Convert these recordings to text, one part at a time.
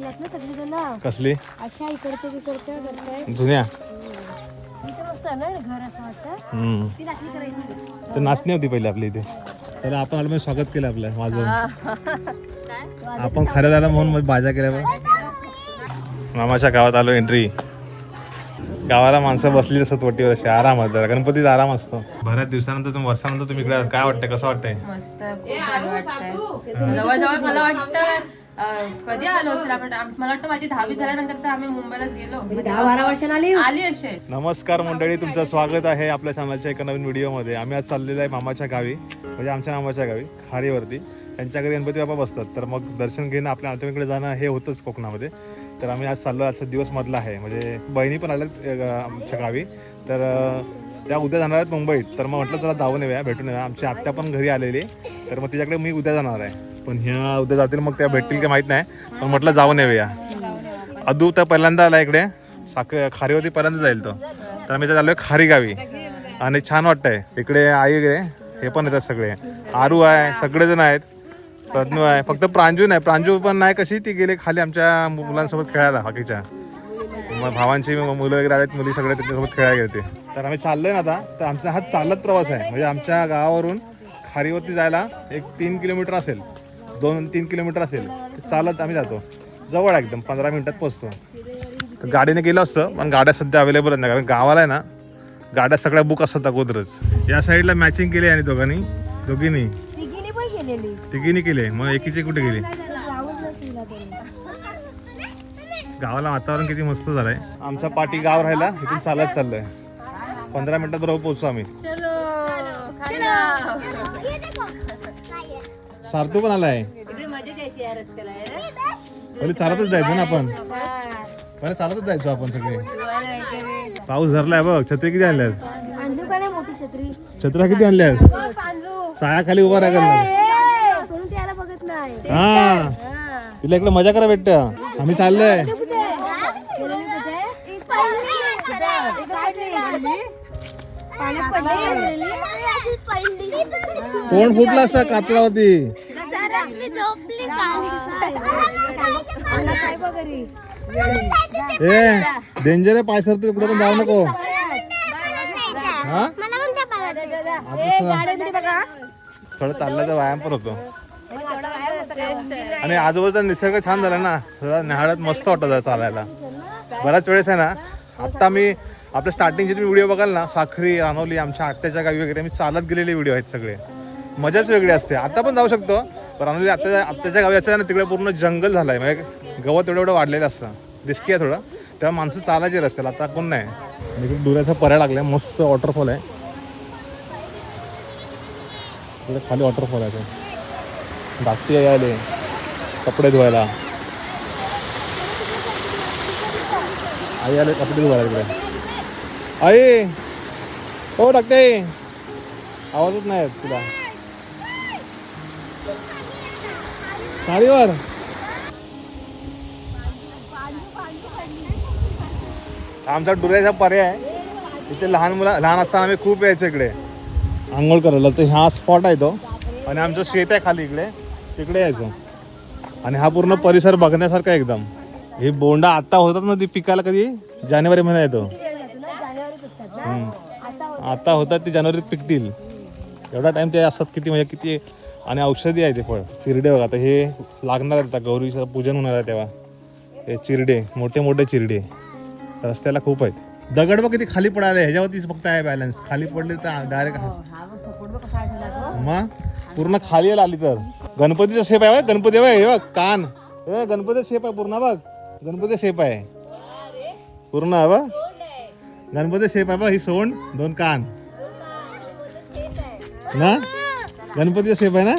ना सगळी जण कसली? अशा इकडच्या तिकडच्या करताय जुन्या? इथे मस्त आहे ना घर असं वाटतं हम्म. ती नाचणी करायची. तर नाचणी होती पहिली आपल्या इथे. तर आपण आलो स्वागत केलं आपलं माझं आपण खरं झालं म्हणून मग भाज्या केल्या बघ. मामाच्या गावात आलो एंट्री गावाला माणसं बसली असतात वटीवर अशी आरामात जरा. गणपतीचा आराम असतो. बऱ्याच दिवसानंतर तुम्ही वर्षानंतर तुम्ही इकडे आलात. काय वाटतंय? कसं वाटतंय? मस्त. खूप भारी वाटतंय. जवळजवळ मला वाटतं कधी आलो असेल? आपण मला वाटतं माझी दहावी झाल्यानंतर तर आम्ही मुंबईलाच गेलो. दहा बारा वर्षांनी आली आली असेल. नमस्कार मंडळी तुमचं स्वागत आहे आपल्या चॅनलच्या एका नवीन व्हिडिओमध्ये आम्ही आज चाललेलो आहे मामाच्या गावी म्हणजे आमच्या मामाच्या गावी खारीवरती. त्यांच्या घरी गणपती बाबा बसतात. तर मग दर्शन घेणं आपल्या नातेवाईकडे जाणं हे होतंच कोकणामध्ये. तर आम्ही आज चाललो आजचा दिवस मधला आहे. म्हणजे बहिणी पण आल्यात आमच्या गावी. तर त्या उद्या जाणार आहेत मुंबईत. तर मग म्हटलं चला जाऊन येऊया भेटून येऊया. आमची आत्या पण घरी आलेली आहे. तर मग तिच्याकडे मी उद्या जाणार आहे. पण ह्या उद्या जातील मग त्या भेटतील की माहीत नाही. पण म्हटलं जाऊन येऊया. अदू तर पहिल्यांदा आला इकडे. साख खारीवरती पहिल्यांदा जाईल तो. तर आम्ही चाललोय खारी गावी आणि छान वाटतंय. इकडे आई वगैरे हे पण येतात सगळे. आरू आहे सगळेजण आहेत. प्रज्ञू आहे. फक्त प्रांजू नाही. प्रांजू पण नाही कशी ती गेली खाली आमच्या मुलांसोबत खेळायला बाकीच्या मग भावांची मुलं वगैरे आहेत मुली सगळे त्यांच्यासोबत खेळायला गेले तर आम्ही चाललोय ना आता. तर आमचा हा चालत प्रवास आहे. म्हणजे आमच्या गावावरून खारीवरती जायला एक तीन किलोमीटर असेल. दोन तीन किलोमीटर असेल तर चालत आम्ही जातो. जवळ आहे एकदम पंधरा मिनिटात पोचतो तर गाडीने गेलो असतं पण गाड्या सध्या अवेलेबल नाही कारण गावाला आहे ना गाड्या सगळ्या बुक असतात अगोदरच. या साईडला मॅचिंग केली आणि दोघांनी दोघींनी. तिघीने केले मग एकीची कुठे गेली. गावाला वातावरण किती मस्त झालंय. आमचा पाठी गाव राहिला इथून चालत चाललोय. पंधरा मिनिटात बरोबर पोहोचू आम्ही. सारतू पण आलाय. पहिले चालतच जायचं ना आपण. पहिले चालतच जायचो आपण सगळे. पाऊस धरलाय बघ छत्री किती आणल्यात? आणली का नाही मोठी छत्री छत्र्या किती आणल्यात? साया खाली उभा राहिला हा. तिला इकडे मजा करा भेटत आम्ही चाललोय. कोण फुटला असता कातळावरती ए डेंजर आहे पाय सरतो तिकडे पण जाऊ नको. हा? थोडं चालल्याचा व्यायाम पण होतो. आणि आजूबाजूचा निसर्ग छान झाला ना थोडा न्याहाळत मस्त वाटत चालायला. बऱ्याच वेळेस आहे ना आत्ता मी आपल्या स्टार्टिंगचे तुम्ही व्हिडिओ बघाल ना साखरी रानवली आमच्या आत्याच्या गावी वगैरे मी चालत गेलेले व्हिडिओ आहेत सगळे. मजाच वेगळी असते. आता पण जाऊ शकतो. पण रानवली आत्याच्या आत्याच्या गावी असं ना तिकडे पूर्ण जंगल झालं आहे म्हणजे गवत एवढं एवढं वाढलेलं असतं. रिस्की आहे थोडं. तेव्हा माणसं चालायचे रस्त्याला. आता कोण नाही. इकडे दुराचा पर्याय लागलाय. मस्त वॉटरफॉल आहे. इकडे खाली वॉटरफॉल आहे. तो धाकटी यायले. कपडे धुवायला. आई आले कपडे धुवायला तिकडे आई! हो डाकते आवाजच नाही तुला. साडीवर आमचा डुऱ्याचा पर्याय आहे. इथे लहान मुलं लहान असताना आम्ही खूप यायचो इकडे. आंघोळ करायला तर हा स्पॉट आहे तो. आणि आमचं शेत आहे खाली इकडे. तिकडे यायचो. आणि हा पूर्ण परिसर बघण्यासारखा एकदम. हे बोंडा आता होतात ना ती पिकायला कधी? जानेवारी महिना येतो. आता होतात ते जानेवारीत पिकतील. एवढा टाइम ते असतात किती म्हणजे किती आणि औषधी आहे ते फळ. चिरडे बघा आता हे लागणार आहेत आता गौरीचं पूजन होणार आहे तेव्हा. हे चिरडे मोठे मोठे चिरडे. रस्त्याला खूप आहेत. दगड बघ किती खाली पडाले ह्याच्यावरतीच फक्त आहे बॅलन्स खाली पडले तर डायरेक्ट मग पूर्ण खाली यायला आली तर. गणपतीचा शेप आहे बघ, गणपती बघ हे बघ कान. हे गणपतीचा शेप आहे पूर्ण बघ. गणपतीचा शेप आहे. पूर्ण आहे बघ. गणपतीचा शेप आहे बघ ही सोंड दोन कान. ना? गणपतीचा शेप आहे ना?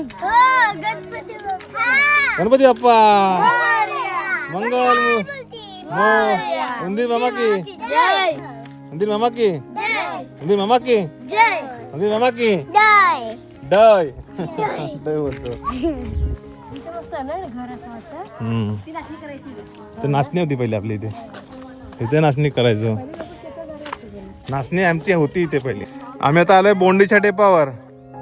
गणपती बाप्पा. मंगल. मो उंदीर मामा की. उंदीर मामा की. उंदीर मामा की. उंदीर मामा की. डय. डय बोलतो. असं तर नाचणी होती पहिली आपली इथे. इथे नाचणी करायचो. नाचणी आमची होती इथे पहिली. आम्ही आता आलोय बोंडीच्या टेपावर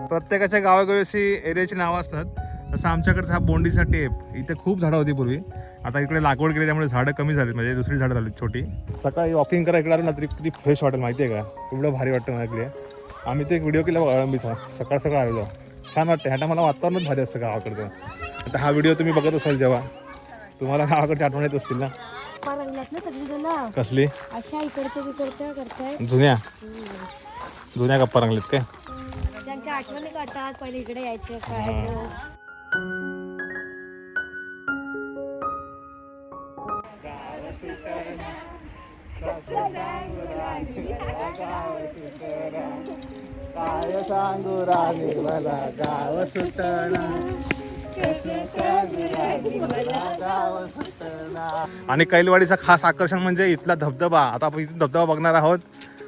प्रत्येकाच्या गावागावी अशी एरियाची नावं असतात. तसं आमच्याकडे हा बोंडीचा टेप इथे खूप झाडं होती पूर्वी. आता इकडे लागवड केली त्यामुळे झाडं कमी झालीत म्हणजे दुसरी झाडं झाली छोटी. सकाळी वॉकिंग करा इकडे आलं ना तरी किती फ्रेश वाटेल माहिती आहे का? एवढं भारी वाटतं मला इकडे. आम्ही ते एक व्हिडिओ केला अळंबीचा सकाळ सकाळ आलेलो. छान वाटतं ह्या मला वातावरणच भारी असतं गावाकडचं. आता हा व्हिडिओ तुम्ही बघत असाल जेव्हा तुम्हाला गावाकडच्या आठवण येत असतील ना? कसली? अशा इकडच्या तिकडच्या करताय. जुन्या? जुन्या गप्पा रंगलेत काय? त्यांच्या आठवणी काढतात पहिले इकडे यायचं काय काय सांगू राणी मला गाव आणि कैलवाडीचा खास आकर्षण म्हणजे इथला धबधबा. आता आपण इथे धबधबा बघणार आहोत.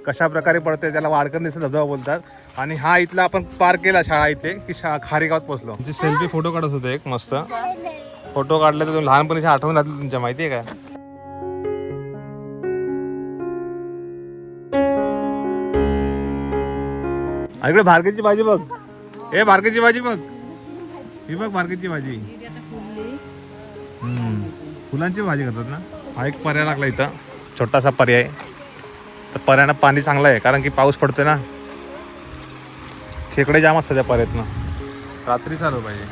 कशा प्रकारे पडते त्याला वाडकर्णीचा धबधबा बोलतात. आणि हा इथला आपण पार केला शाळा इथे की शा खारी गावात पोहोचलो सेल्फी फोटो काढत होते एक मस्त. फोटो काढले तर तुम्ही लहानपणीची आठवण राहतील तुमच्या माहिती आहे का इकडे भारकेची भाजी बघ. ए भारकेची भाजी बघ. ही बघ भारकेची भाजी. फुलांची भाजी करतात ना? हा एक पर्याय लागला इथं. छोटासा पर्याय. तर पर्यानं पाणी चांगलं आहे कारण की पाऊस पडतोय ना. खेकडे जाम असतात त्या पर्यातनं रात्री चालू पाहिजे.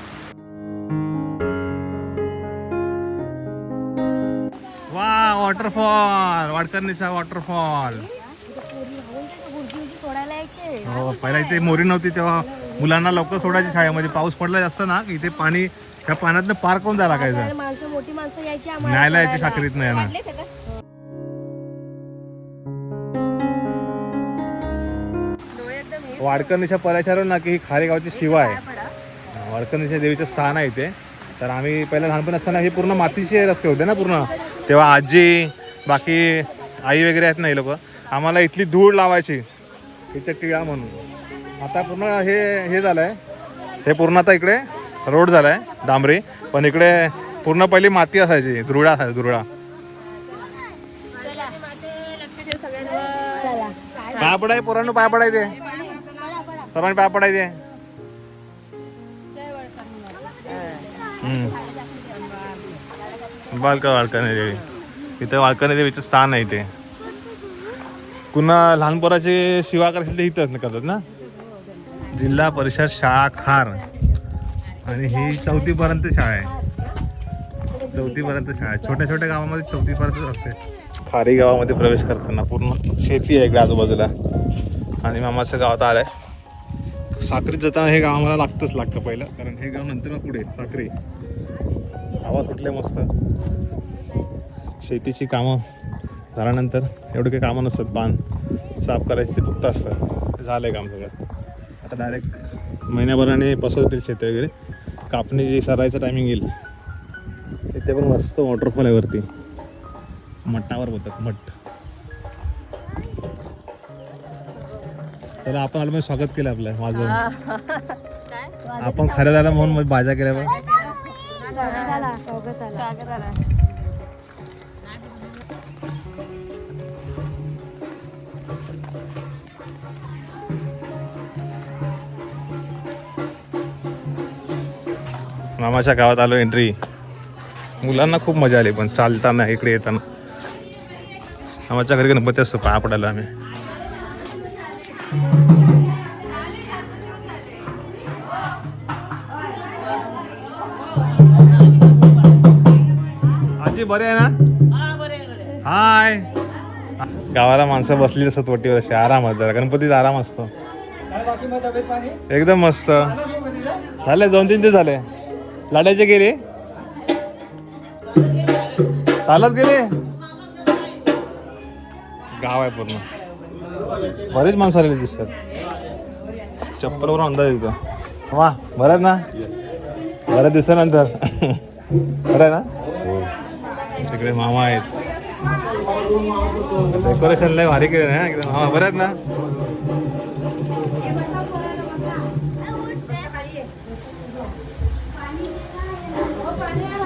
वा वॉटरफॉल वाडकर्णीचा वॉटरफॉल हो पहिला इथे मोरी नव्हती तेव्हा मुलांना लवकर सोडायची शाळेमध्ये. पाऊस पडला जास्त ना की इथे पाणी त्या पाण्यातनं पार करून जायला लागायचं. आणि माणसं मोठी माणसं यायची आम्हाला. न्यायला यायची. साखरीत नाही ना. वाडकर्णीच्या पल्याच्यावर ना की ही खारेगावची शिवा आहे वाडकर्णीच्या देवीचं स्थान आहे इथे. तर आम्ही पहिला लहानपणी असताना हे पूर्ण मातीचे रस्ते होते ना पूर्ण. तेव्हा आजी बाकी आई वगैरे आहेत ना हे लोक आम्हाला इथली धूळ लावायची. इथे टिळा म्हणून. आता पूर्ण हे हे झालं आहे हे पूर्ण आता इकडे रोड झाला आहे डांबरी. पण इकडे पूर्ण पहिली माती असायची धुरळा असायचा धुरळा. चला. पाय पडाय पोरांनो पाय पडायचे सर्वांनी पाय पडायचे बालका वाळकाने देवी. इथं वाळकाने देवीचं स्थान आहे ते पुन्हा लहान पोराचे शिवा करायचे ते इथंच करतात ना? जिल्हा परिषद शाळा खार. आणि ही चौथीपर्यंत शाळा आहे. चौथीपर्यंत शाळा आहे. छोट्या छोट्या गावामध्ये चौथीपर्यंत असते. खारी गावामध्ये प्रवेश करताना पूर्ण शेती आहे इकडे आजूबाजूला. आणि मामाचं गावात आहे साखरीत जाताना हे गाव आम्हाला लागतंच लागतं पहिलं. कारण हे गाव नंतर पुढे साखरी. हवा सुटले मस्त. शेतीची कामं झाल्यानंतर एवढे काही कामं नसतात बांध साफ करायचे फक्त असतं. झालं आहे काम सगळं. आता डायरेक्ट महिन्याभराने पसरतील शेती वगैरे. कापणी जी सरायचं टायमिंग येईल इथे पण मस्त वॉटरफॉल आहे वरती. मठावर बोलतात मठ. चला आपण आलो म्हणजे स्वागत केलं आपलं माझं. आपण खरं झालं म्हणून मग भाज्या केल्या बघ. स्वागत आला स्वागत आला मामाच्या गावात आलो एंट्री मुलांना खूप मजा आली पण चालताना इकडे येताना. मामाच्या घरी गणपती असतो पाया पडायला आम्ही. बरे आहे ना? हाय. गावाला माणसं बसली असतात वटीवर अशी आरामात जरा. गणपतीचा आराम असतो. एकदम मस्त. झाले दोन तीन दिवस झाले. लाड्याचे गेले? चालत गेले? गाव आहे पूर्ण. बरेच माणसं आलेले दिसतात. चप्पलवर अंदाज येतो. वा बरं ना? बऱ्याच नंतर बरं आहे ना? तिकडे मामा आहेत. डेकोरेशन लय भारी केलं ना एकदम. हा बरं आहेत ना?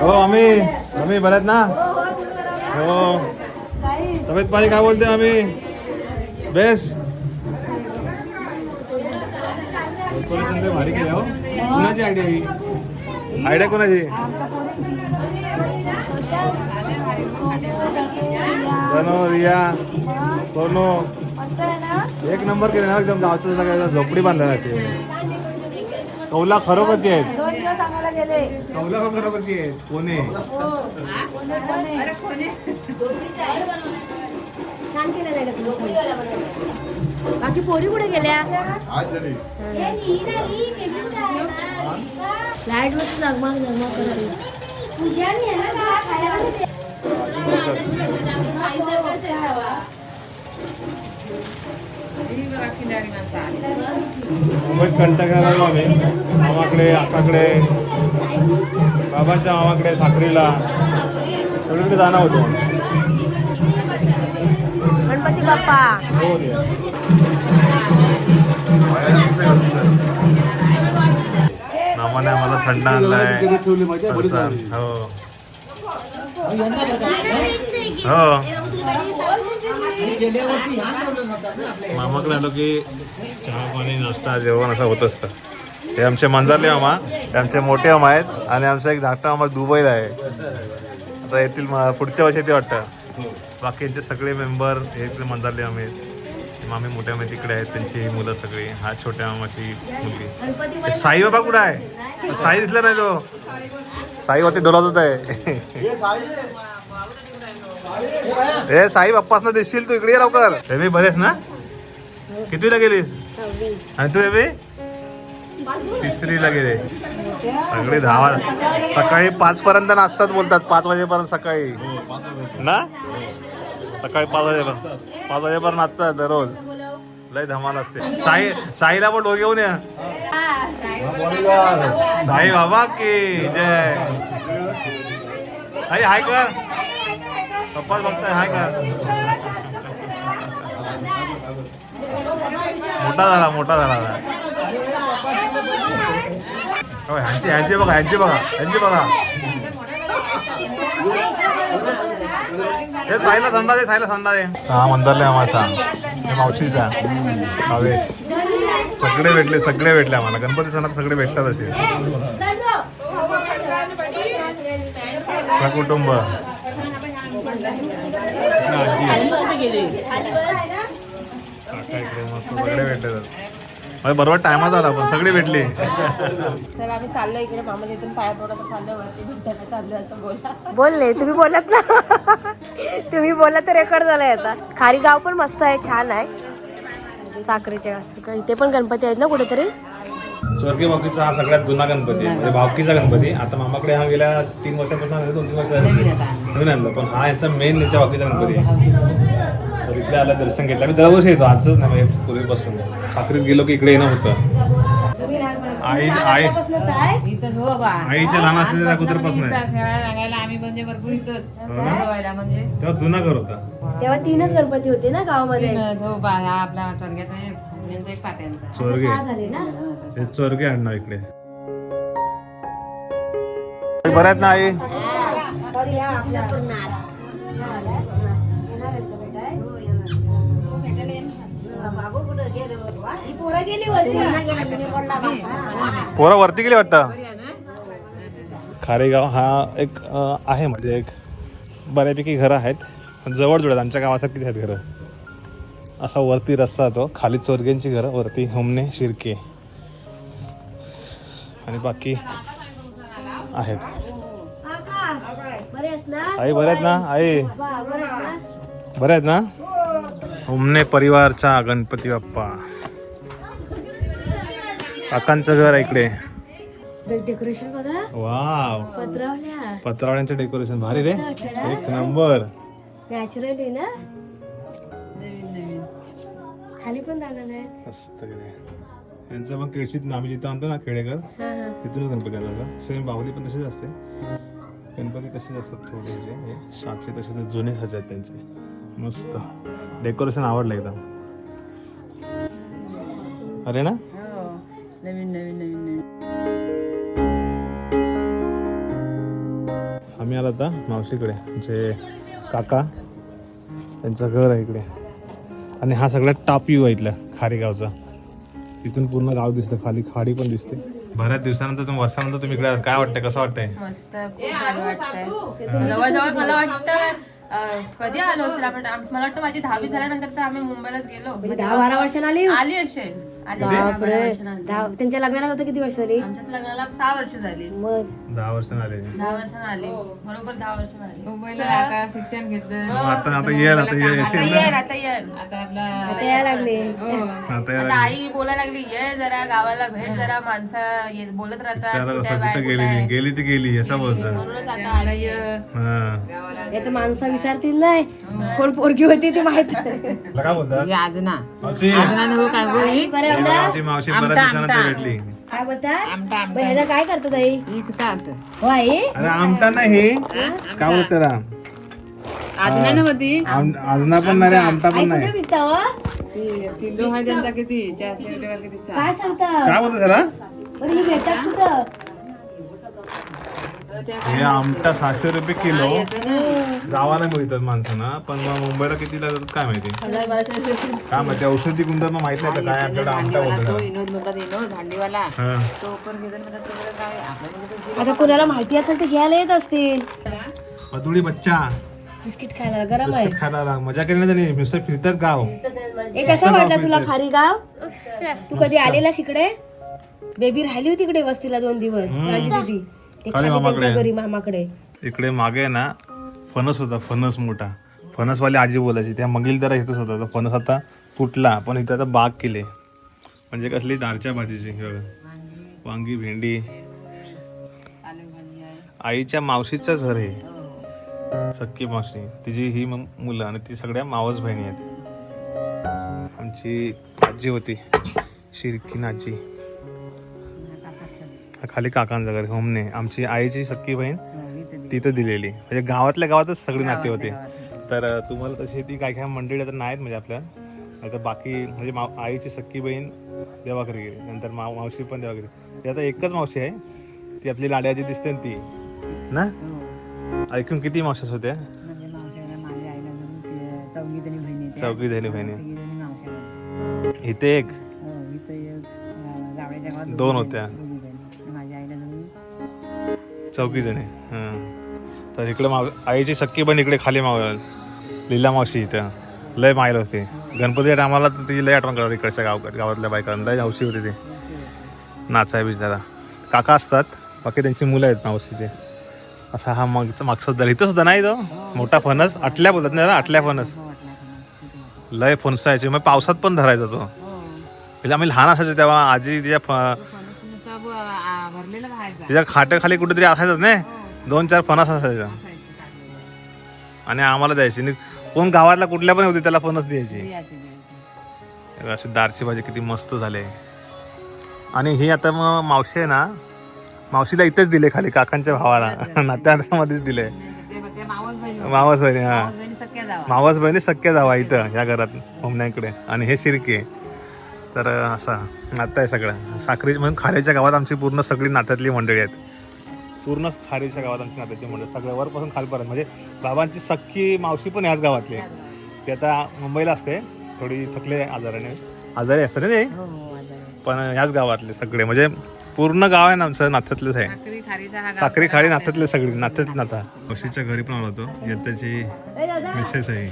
हो आम्ही आम्ही बऱ्यात ना? हो. तब्येत पाणी काय बोलते आम्ही बेस? डेकोरेशन लय भारी केलं हो. कुणाची आयडिया ही? आयडिया कोणाची? सोनू. रिया सोनू एक नंबर केले ना एकदम गावचं सगळं झोपडी बांधल्या ते. कौला खरोखरची आहेत. दोन दिवस आम्हाला गेले. कौला पण खरोखरची आहेत. कोणी? डेकोरेशन बाकी पोरी कुठे गेल्या? लाइट वरती जगमग जगमग करत मुंबईत कंटाळा आलो आम्ही. मामाकडे आकाकडे बाबांच्या मामाकडे साखरीला. सगळीकडे जाणं होतो. गणपती बाप्पा. हो रे. मामाने आम्हाला थंड आणलाय. हो. हो मामाकडे आलो की चहा पाणी नाश्ता जेवण असं होत असतं. हे आमचे मंजारले मामा हे आमचे मोठे मामा आहेत आणि आमचा एक धाकटा मामा दुबईला आहे. आता येथील पुढच्या वर्षी ते वाटतं. बाकीचे सगळे मेंबर हे इकडे मंदारले मामे आहेत. मामी मोठ्या मामे तिकडे आहेत त्यांची ही मुलं सगळी. हा छोट्या मामाची मुलगी. साईबाबा साई बाबा कुठं आहे? साई दिसला नाही तो. साईवरती डोलावत आहे. हे साई बाप्पासनं दिसशील तू इकडे ये लवकर. बेबी बरेच ना? कितीला गेलीस? आणि तू बेबी तिसरीला गेले. सगळे दहा सकाळी पाच पर्यंत नाचतात बोलतात पाच वाजेपर्यंत सकाळी. ना? सकाळी पाच वाजेपर्यंत. पाच वाजेपर्यंत नाचतात दररोज. लय धमाल असते. साई साईला पण डोके येऊन या. साई बाबा की जय. आई हाय कर. पप्पा बघताय हाय कर. मोठा झाला मोठा झाला. हो, ह्यांची ह्यांची बघा ह्यांची बघा ह्यांची बघा. हे साईला थंडा दे साईला थंडा दे. हा मंदारले आम्हाला मावशीचा. भावेश. सगळे भेटले सगळे भेटले आम्हाला. गणपती सणात सगळे भेटतात असे. कुटुंब. सगळे भेटले म्हणजे बरोबर टायमात आला पण सगळे भेटले. तर आम्ही चाललो इकडे इथून पाया पडत चाललो वरती भेटायला चाललो असं बोला. बोलले तुम्ही बोलत ना. तुम्ही बोलला तर रेकॉर्ड झालाय आता. खारी गाव पण मस्त आहे छान आहे. साखरेच्या असं इथे पण गणपती आहेत ना कुठेतरी? स्वर्गीय भावकीचा हा सगळ्यात जुना गणपती आहे. म्हणजे भावकीचा गणपती. आता मामाकडे हा गेल्या तीन वर्षापासून दोन तीन वर्ष झाली. नवीन आणलं. पण हा यांचा मेन याच्या भावकीचा गणपती आहे. तर इकडे आला दर्शन घेतलं. आम्ही दरवर्षी येतो आजच नाही म्हणजे पूर्वीपासून साखरीत गेलो की इकडे येणं होतं. आई आई इथंच हो बा. आईच्या लहान असलेल्या अगोदरपासून लागायला आम्ही म्हणजे भरपूर इथंच हो म्हणजे. तेव्हा जुना घर होता. तेव्हा तीनच गणपती होते ना गावामध्ये? तीनच हो बा. हा आपला एक एक पाट्यांचा. हे स्वर्गीय आणणार इकडे. बरं आहेत पोरं वरती गेली वाटतं. खारेगाव हा एक आहे म्हणजे एक बऱ्यापैकी घरं आहेत. पण जवळ जुळत आमच्या गावासारखीच आहेत घरं? असा वरती रस्ता तो. खाली चोरग्यांची घरं वरती होमने शिरके. आणि बाकी आहेत. आई बरे आहेत ना? आई. बरं बरे आहेत ना? होमने परिवारचा गणपती बाप्पा. काकांचं घर आहे इकडे. डेकोरेशन बघा. वाव. पत्रावल्या. पत्रावळ्यांचं डेकोरेशन भारी रे. एक नंबर नॅचरली ना? खाली पण जाणार आहे. मस्त यांचं पण केळशीत आम्ही जिथं आणतो ना खेडेकर तिथूनच गणपती आणतो सेम बाहुली पण तशीच असते. गणपती तसेच असतात थोडेसे हे साचे तसे जुने साचे आहेत त्यांचे. मस्त. डेकोरेशन आवडलं एकदम. अरे ना? नवीन नवीन नवीन नवीन. आम्ही आलो आता मावशीकडे जे काका त्यांचं घर आहे इकडे. आणि हा सगळ्यात टाप व्ह्यू आहे इथला खारेगावचा. इथून पूर्ण गाव दिसतं खाली खाडी पण दिसते. बऱ्याच दिवसानंतर तुम्ही वर्षानंतर तुम्ही इकडे. काय वाटतंय? कसं वाटतंय? मस्त जवळजवळ मला वाटतं कधी आलो असेल? आपण मला वाटतं माझी दहावी झाल्यानंतर तर आम्ही मुंबईलाच गेलो. म्हणजे दहा बारा वर्षांनी आली? आली असेल. बापरे. दहा त्यांच्या लग्नाला होतं किती वर्ष झाली? आमच्यात लग्नाला सहा वर्ष झाली. मग? दहा वर्ष झाले. दहा वर्षांनी आली बरोबर दहा आली मुंबईला आता शिक्षण घेतलं. मग आता आता येईल आता येईल. आता ये आता ये आता आपला आता यायला लागले. आता येईल आता आई बोलायला लागली ये जरा गावाला भेट जरा माणसं ये- बोलत राहतात गेली ती गेली असं बोलतात. म्हणूनच आता आली हा. हे तर माणसं विचारतील नाही कोण पोरगी होती ते माहीत काय बोलतात? हे आजना आजना काय बोली. ही होता? आमची मावशी बऱ्याच दिवसानंतर भेटली. काय आमटा ह्याला काय करतो ताई? इकतात हो आई. अरे आमटा नाही. काय बोलत त्याला? आजना नव्हती आम- आजना पण नाही रे, आमटा. पण नाही. विकता हो? ती किलो आहे त्यांचा किती? चारशे रुपये का किती? सहा. काय सांगता? काय बोलत त्याला? बरं ही भेटतात कुठं हे आमटा सहाशे रुपये किलो गावाला मिळतात माणसांना पण मग मुंबईला कितीला जातात काय माहिती? काय माहिती औषधी गुणधर्म माहीत नाही आता काय आमच्याकडे आमटा भांडीवाला. तो बोलतात विनोद म्हणतात विनोद भांडीवाला. हा. तो पण घेतात म्हणतात तुला काय आपल्याकडे आता कुणाला माहिती असेल ते घ्यायला येत असतील. मधुडी बच्चा. बिस्किट खायला गरम आहे. खायला लाग मजा केली ना त्यांनी? नुसतं फिरतात गाव. हे कसं वाटलं तुला खारी गाव? तू कधी आलेलास इकडे? बेबी राहिली होती इकडे वस्तीला दोन दिवस प्रांजू दीदी. ते खाली मामाकडे. त्यांच्या घरी मामाकडे. इकडे मागे ना फणस होता फणस मोठा. फणसवाली आजी बोलायची त्या मगील जरा इथंच होता तो फणस आता तुटला पण इथं आता बाग केले. म्हणजे कसली दारच्या भाजीची. वांगी भेंडी. आईच्या मावशीचं घर आहे. सक्की मावशी तिची ही म- मुलं आणि ती सगळ्या मावस बहिणी आहेत. आमची आजी होती शिरकीन आजी. हा खाली काकांचं घर होमने. आमची आईची सक्की बहीण तिथं दिलेली. म्हणजे गावातल्या गावातच सगळी नाते होते. तर तुम्हाला तशी ती काय काय मंडळी आता नाहीत म्हणजे आपल्या. आता बाकी म्हणजे माव आईची सक्की बहीण देवाकडे गेली. नंतर माव मावशी पण देवाकडे ती आता एकच मावशी आहे. ती आपली लाड्याची दिसते ना ती. ना? ऐकून किती मावशाच होत्या? म्हणजे चौघी जणी बहिणी इथे एक? हो दोन होत्या. चौघी जणी. हां. तर इकडे माव आईची सक्की बहीण इकडे खाली माव लीला मावशी इथं. लय मायल होती. गणपतीच्या टायमाला तर ती लय आठवण करत इकडच्या गाव गावातल्या बायकांना लय हौशी होती ती. नाचाय बिचारा. काका असतात. बाकी त्यांची मुलं आहेत मावशीचे. असा हा मागचा मागचा दर इथं सुद्धा नाही तो. मोठा फणस. आटल्या बोलतात ना आटल्या फणस. लय फणस यायचे मग पावसात पण धरायचा तो. हो. म्हणजे आम्ही लहान असायचो तेव्हा आजी तिच्या तिच्या खाट्याखाली कुठेतरी असायचं नाही दोन चार फणस असायचा. आणि आम्हाला द्यायची. आणि कोण गावातला कुठल्या पण होती त्याला फणस द्यायची. अशी दारची भाजी किती मस्त झाले. आणि ही आता मग मावशी आहे ना मावशीला इथेच दिले खाली काकांच्या भावाला. नात्यामध्येच दिले. मावस बहिणी मावस बहिणी हा. मावस बहिणी सख्या जावा. इथं ह्या घरात होमण्याकडे आणि हे शिरके. तर असा नातं आहे सगळं. साखरी म्हणून खाऱ्याच्या गावात आमची पूर्ण सगळी नात्यातली मंडळी आहेत. पूर्ण खारीच्या गावात आमची नात्याची मंडळी सगळ्या वरपासून खालपर्यंत. म्हणजे बाबांची सख्खी मावशी पण ह्याच गावातली आहे. ती आता मुंबईला असते. थोडी थकले आजाराने. आजारी असते ना ते? हो. पण ह्याच गावातले सगळे. म्हणजे पूर्ण गाव आहे ना आमचं नात्यातलेच आहे. साखरी खाडी नात्यातले सगळी नात्यात नाता. मावशीच्या घरी पण आलो होतो. त्याची मिसेस आहे.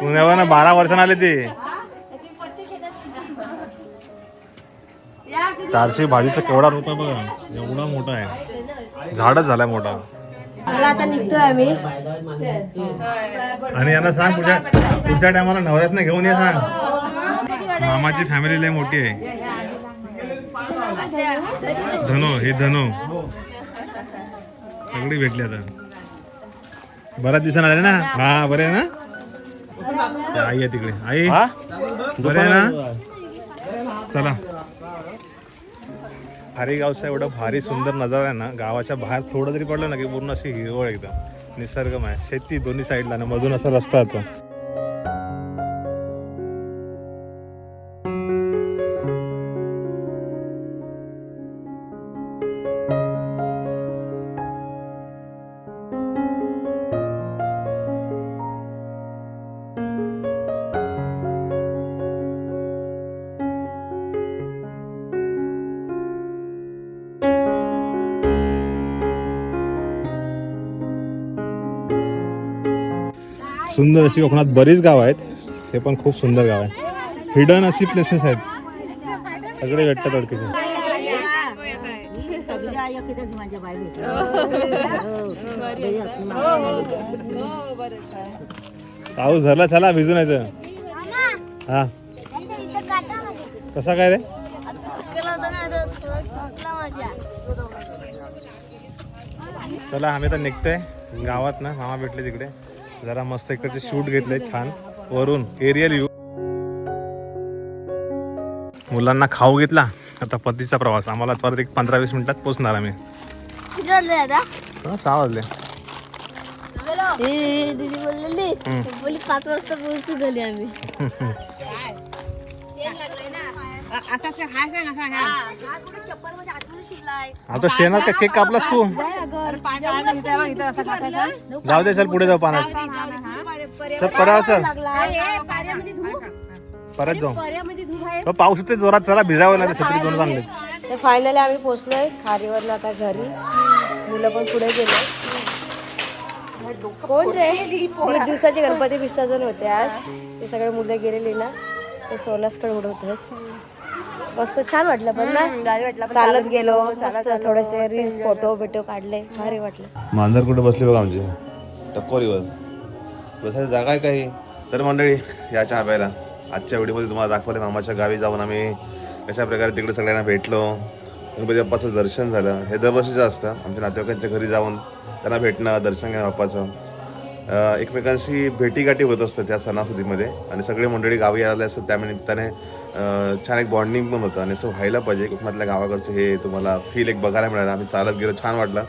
पुण्यावर बारा वर्षांनी आले ते. चारशे भाजीचा केवढा रुपये बघा. एवढा मोठा आहे. झाडच झालाय मोठा. आता निघतोय आम्ही. आणि यांना सांग तुझ्या पुढच्या टायमाला नवऱ्यात घेऊन ये सांग. मामाची फॅमिली लय मोठी आहे. धनो हे धनो. सगळी भेटली आता. बऱ्याच दिवसांनी आले ना? हा बरे आहे ना? ते आई आहे तिकडे. आई? बरे ना? चला. भारी गावचा एवढा भारी सुंदर नजारा आहे ना गावाच्या बाहेर थोडं जरी पडलं ना की पूर्ण अशी हिरवळ एकदम. निसर्गमय. शेती दोन्ही साईडला ना मधून असा रस्ता येतो. सुंदर अशी कोकणात बरीच गाव आहेत. ते पण खूप सुंदर गाव आहे हिडन अशी प्लेसेस आहेत. सगळे भेटतात ओळखीचे. पाऊस झाला चला भिजून यायचं हा. कसा काय रे? चला आम्ही तर निघतोय. गावात ना मामा भेटले तिकडे. जरा मस्त इकडचे शूट घेतले छान. वरून एरियल व्ह्यू मुलांना खाऊ घेतला. आता पतीचा प्रवास. आम्हाला परत एक पंधरा वीस मिनिटात पोचणार आम्ही. हा, सहा वाजले. दीदी बोललेली. बोली पाच वाजता पोहोचू गेली आम्ही. आता शेणात त्या केक कापलास तू? जाऊ दे चल पुढे जाऊ पाण्यात. चल परत चल. परत जाऊ. पाऊस येते जोरात चला भिजावं लागेल छत्री दोन चांगले फायनली आम्ही पोहोचलोय खारीवरनं आता घरी. मुलं पण पुढे गेले. कोण रे? दिवसाचे गणपती विसर्जन होते आज. ते सगळे मुलं गेलेली ना. ते सोलासकडे उडवत आहेत मस्त छान वाटलं पण ना? चालत गेलो मस्त थोडेसे रील्स फोटो बिटो काढले भारी वाटलं. मांजर कुठे बसली बघा आमची? टक्कोरीवर. बसायची जागा आहे काही? तर मंडळी या चहा प्यायला. आजच्या व्हिडिओमध्ये तुम्हाला दाखवलं मामाच्या गावी जाऊन आम्ही कशा प्रकारे तिकडे सगळ्यांना भेटलो. गणपती बाप्पाचं दर्शन झालं. हे दरवर्षीचं असतं. आमच्या नातेवाईकांच्या घरी जाऊन त्यांना भेटणं दर्शन घेणं बाप्पाचं. एकमेकांशी भेटीगाठी होत असतं त्या सणासुदीमध्ये. आणि सगळे मंडळी गावी आले असतात त्या निमित्ताने छान एक बॉन्डिंग पण होतं. आणि असं व्हायला पाहिजे कोकणातल्या गावाकडचं हे तुम्हाला फील एक बघायला मिळालं. आम्ही चालत गेलो छान वाटलं.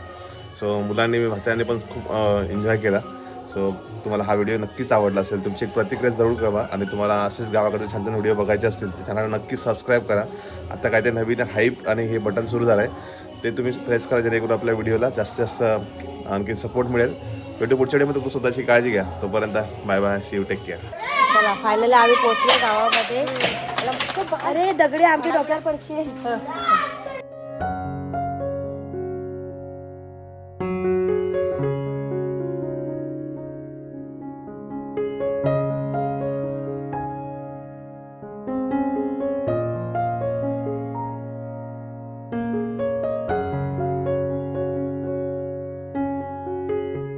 सो मुलांनी भाच्याने पण खूप एन्जॉय केला. सो तुम्हाला हा व्हिडिओ नक्कीच आवडला असेल. तुमची एक प्रतिक्रिया जरूर करा आणि तुम्हाला असेच गावाकडे छान छान व्हिडिओ बघायचे असतील तर चॅनल नक्की सबस्क्राईब करा. आता काय ते नवीन हाईप आणि हे बटन सुरू झालं आहे ते तुम्ही प्रेस करा जेणेकरून आपल्या व्हिडिओला जास्तीत जास्त आणखी सपोर्ट मिळेल. भेटू पुढच्या तू तुम्ही स्वतःची काळजी घ्या. तोपर्यंत bye bye Shiv take care चला फायनली आम्ही पोहोचलो गावामध्ये. खूप- अरे दगडे आमच्या डोक्यावर पडशील.